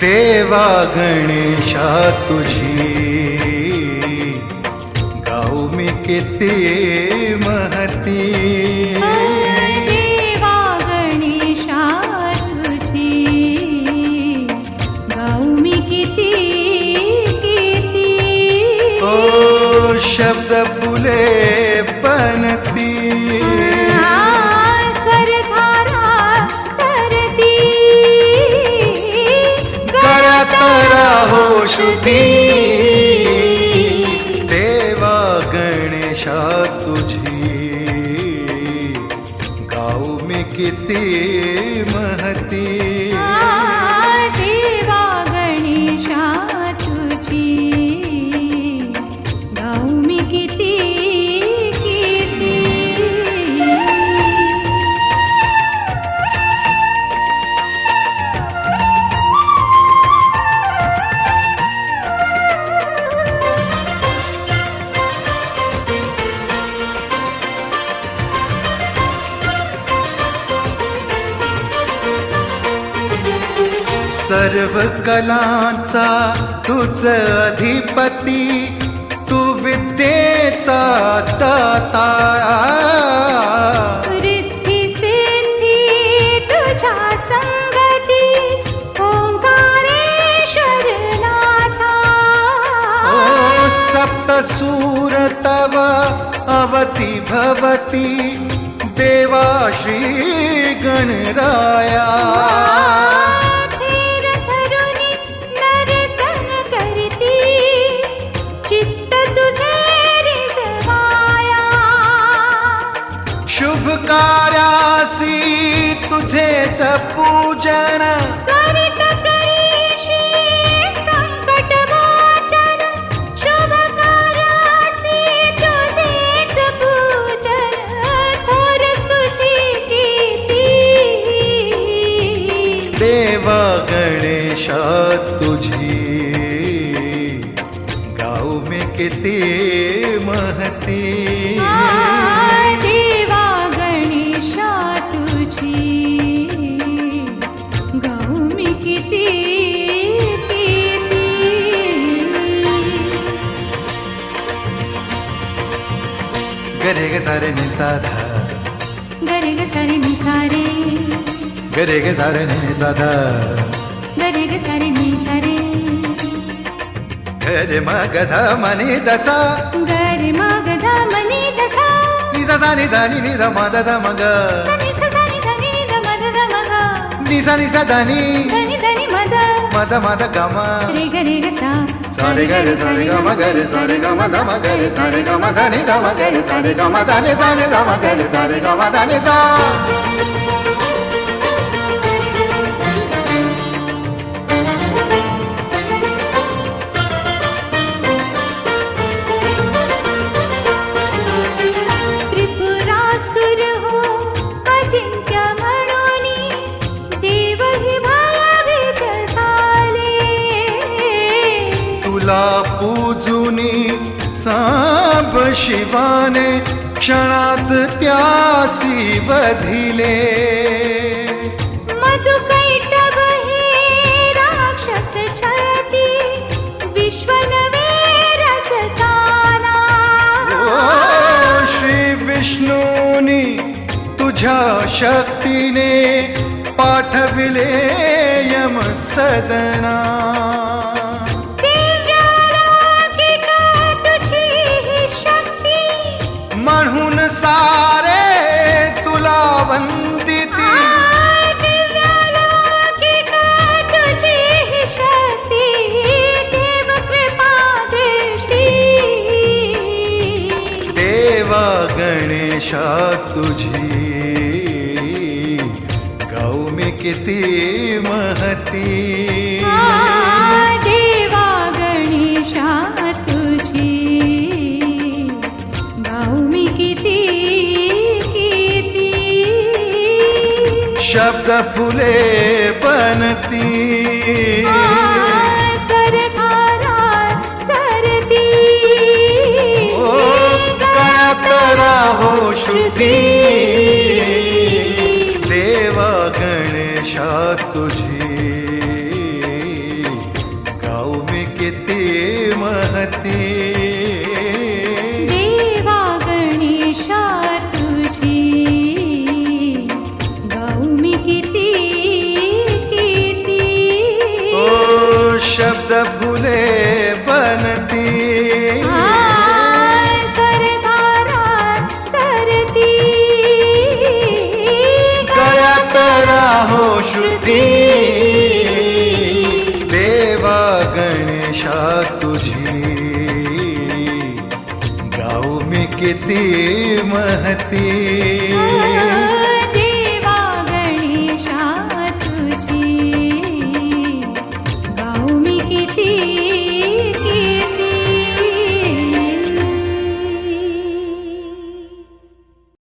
देवा गणेशा तुझी। गाऊ मी किती महती। शब्द फुले बनती देवा गणेशा तुझी। गाऊ मी किती महती। सर्व कलांचा तुझ अधिपती तू विद्येचा दाता. रिद्धी सिद्धी तुझ्या संगती ओंकारेश्वर नाथा. ओ सप्तसूर तव अवती भवती देवा श्री गणराया. मोचन शुभ कार्यासी तुझेच पूजन थोर तुझी कीर्ती देवा गणेशा तुझी. गाऊ मी किती महती. गरे ग सारे नि साधा गरे ग सारे नि सारे गरे ग सारे नि साधा गरे ग सारे नि गरे म गधा मनी दसा गरे मग धा मनी दसा नि सा धा नि धा नि नि ध म ध ध म ग धनी सा नि ध मध ध मग। नि सा नि सा धा नि धनी मध म ध म ध ग म रे ग रे ग सा सारे गरे सारे ग म गरे सारे ग म ध म गरे सारे ग म ध नि ध म गरे सारे ग म ध शिवाने क्षणात त्यासी बधिले मधुकैटभ हे राक्षस छळती विश्वनवे रचताना ओ श्री विष्णूनी तुझ्या शक्तीने पाठविले यम सदना। तुझी। मी किती महती। देवा गणेशा तुझी। किती किती शब्द फुले बनती। दिशा तुझे। गाँव में कितने महती। गणेशा तुझी। गाव में किती महती।